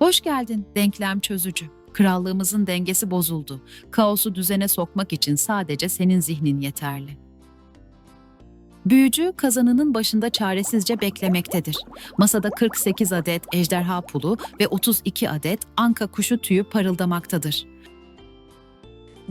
Hoş geldin denklem çözücü. Krallığımızın dengesi bozuldu. Kaosu düzene sokmak için sadece senin zihnin yeterli. Büyücü kazanının başında çaresizce beklemektedir. Masada 48 adet ejderha pulu ve 32 adet anka kuşu tüyü parıldamaktadır.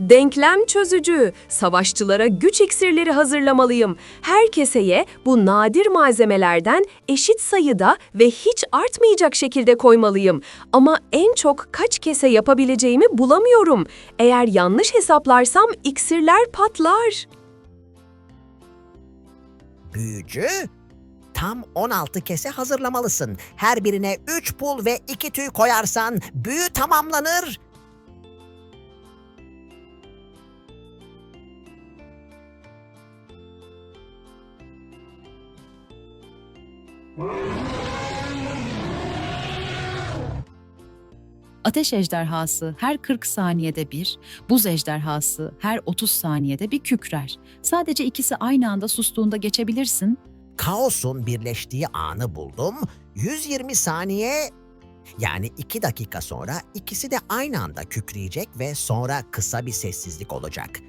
Denklem çözücü. Savaşçılara güç iksirleri hazırlamalıyım. Her keseye bu nadir malzemelerden eşit sayıda ve hiç artmayacak şekilde koymalıyım. Ama en çok kaç kese yapabileceğimi bulamıyorum. Eğer yanlış hesaplarsam iksirler patlar. Büyücü, tam 16 kese hazırlamalısın. Her birine 3 pul ve 2 tüy koyarsan büyü tamamlanır. Ateş ejderhası her 40 saniyede bir, buz ejderhası her 30 saniyede bir kükrer. Sadece ikisi aynı anda sustuğunda geçebilirsin. Kaosun birleştiği anı buldum. 120 saniye yani 2 dakika sonra ikisi de aynı anda kükreyecek ve sonra kısa bir sessizlik olacak.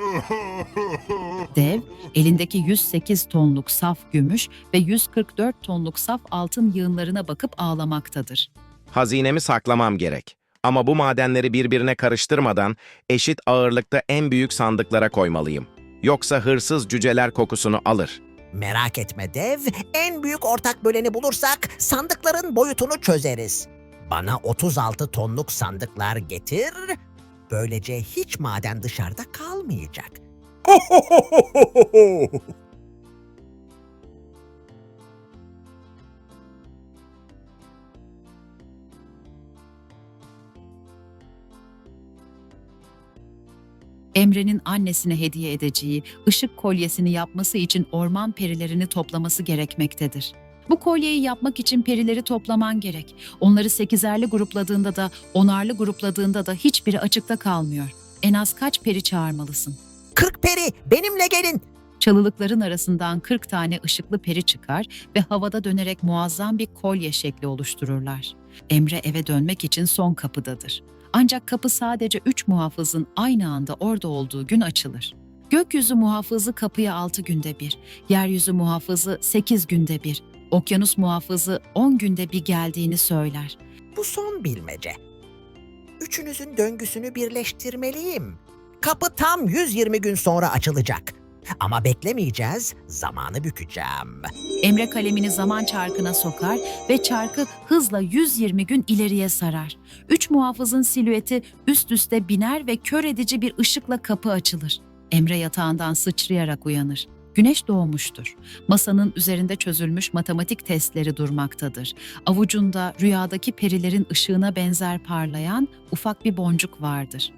Dev, elindeki 108 tonluk saf gümüş ve 144 tonluk saf altın yığınlarına bakıp ağlamaktadır. Hazinemi saklamam gerek. Ama bu madenleri birbirine karıştırmadan eşit ağırlıkta en büyük sandıklara koymalıyım. Yoksa hırsız cüceler kokusunu alır. Merak etme dev, en büyük ortak böleni bulursak sandıkların boyutunu çözeriz. Bana 36 tonluk sandıklar getir, böylece hiç maden dışarıda kalmayacak. Emre'nin annesine hediye edeceği ışık kolyesini yapması için orman perilerini toplaması gerekmektedir. Bu kolyeyi yapmak için perileri toplaman gerek. Onları sekizerli grupladığında da onarlı grupladığında da hiçbiri açıkta kalmıyor. En az kaç peri çağırmalısın? 40 peri, benimle gelin. Çalılıkların arasından 40 tane ışıklı peri çıkar ve havada dönerek muazzam bir kolye şekli oluştururlar. Emre eve dönmek için son kapıdadır. Ancak kapı sadece 3 muhafızın aynı anda orada olduğu gün açılır. Gökyüzü muhafızı kapıya 6 günde bir, yeryüzü muhafızı 8 günde bir, okyanus muhafızı 10 günde bir geldiğini söyler. Bu son bilmece. Üçünüzün döngüsünü birleştirmeliyim. Kapı tam 120 gün sonra açılacak. Ama beklemeyeceğiz, zamanı bükeceğim. Emre kalemini zaman çarkına sokar ve çarkı hızla 120 gün ileriye sarar. Üç muhafızın silüeti üst üste biner ve kör edici bir ışıkla kapı açılır. Emre yatağından sıçrayarak uyanır. Güneş doğmuştur. Masanın üzerinde çözülmüş matematik testleri durmaktadır. Avucunda rüyadaki perilerin ışığına benzer parlayan ufak bir boncuk vardır.